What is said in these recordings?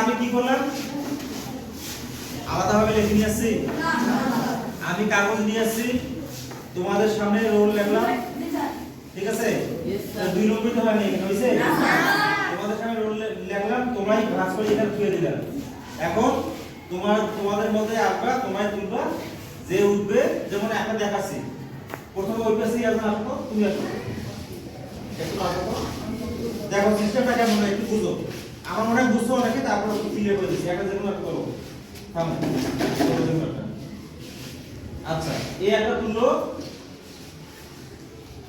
আমি কি করলাম আলাদাভাবে লিখে নিয়ে আসছি? আমি কাগজ নিয়ে আসছি। তোমাদের সামনে রোল লিখলাম। ঠিক আছে? দুই নম্বর তো এখানে হয়েছে তোমাদের সামনে রোল লিখলাম, তোমরাই ভাঁজ করে এখানে থুয়ে দিলাম এখন তোমার তোমাদের মধ্যে আঁকবা তোমরাই তুলবা, যে উঠবে, যেমন একটা দেখাচ্ছি। প্রথমে ওই পাশে আসবে আসব তুমি আসো। একটু দেখো। সিস্টেমটা কেমন একটু বুঝো। আমার মনে হয় বুঝতে অনেকে তারপর ক্লিয়ার করে দিচ্ছি। একটা যেমন একটা করো। থামো। করো একটা। আচ্ছা এই একটা তুললো।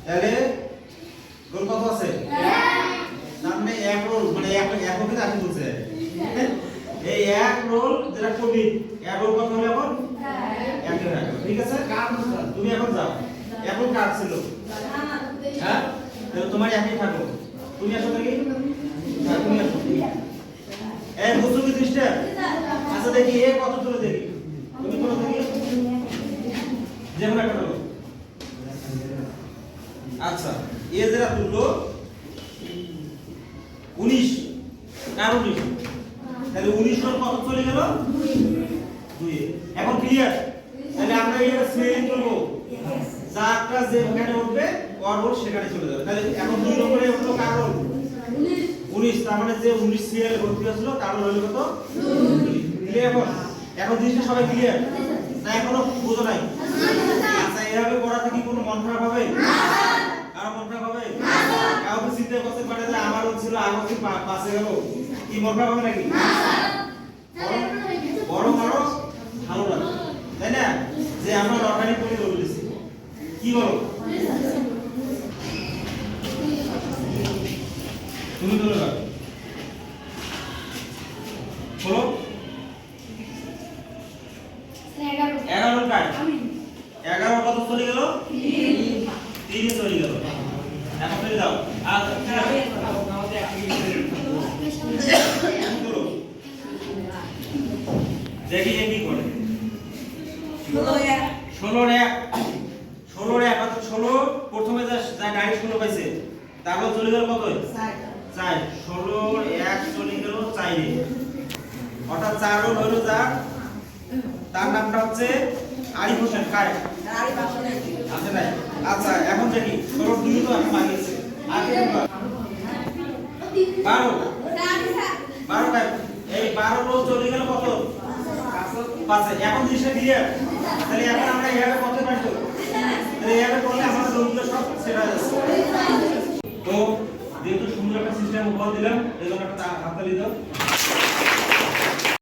তাহলে রোল কত আছে? সামনে এক রোল মানে এক এক রোল আছে বলছে। এই এক রোল যেটা কবি এক রোল কত হলো এখন? এক হয়ে গেল। ঠিক আছে? তুমি এখন যাও। এখন কাজ ছিল? হ্যাঁ তাহলে তোমার একই থাকো তুমি আসো দেখি। হ্যাঁ, তুমি আসো এই বুঝছ আচ্ছা দেখি, এ কত তুলে দেখি? তুমি তুলো দেখি? আচ্ছা এ যেটা তুললো উনিশ। কার উনিশ? তাহলে উনিশ কত চলে গেল? দুই। এখন ক্লিয়ার তাহলে আমরা এটা স্মেলিং করব। যারটা যেখানে উঠবে ভোট সেখানে চলে যাবে। তাহলে এখন দুই নম্বরে উঠল কার উনিশ, তার মানে যে উনিশ সিরিয়াল ভর্তি হয়েছিল, তার রোল কত? ক্লিয়ার এখন এখন জিনিসটা সবাই ক্লিয়ার না, এখনও বুঝো নাই? আচ্ছা এভাবে পড়াতে কি কোনো মন খারাপ হবে? কারও মন খারাপ হবে? কাউকে চিন্তা করতে পারে যে আমার হচ্ছিল আমার কি পাশে গেল? কি মন খারাপ হবে নাকি? বড় বড় ভালো লাগে। তাই না? যে আমরা লটারি করে বলেছি কি বলো? তুমি তুলে দাও বলো এগারো কত চলে গেল? তিরিশ চলে গেল। এখন ফেলে দাও। আর দেখি যে কি করে। ষোলোর এক। ষোলোর এক। অর্থাৎ ষোলো। প্রথমে যা গাড়ি ষোলো পাইছে। তারপর চলে গেল কত চার। ষোলোর এক চলে গেল চাইরে অর্থাৎ চার রোল হলো যার তার নামটা হচ্ছে আরিফ হোসেন কায় আছে নাই আচ্ছা এখন দেখি ষোলোর দুই তো এখন মাগিয়েছে করবা? বারো। বারো এই বারো রোল চলে গেল কত? পাঁচে। এখন জিনিসটা ক্লিয়ার তাহলে এখন আমরা এইভাবে কত পারব তাহলে এইভাবে করলে আমাদের রোগগুলো সব যাচ্ছে তো, যেহেতু সুন্দর একটা সিস্টেম উপহার দিলাম, এই জন্য একটা হাততালি দাও।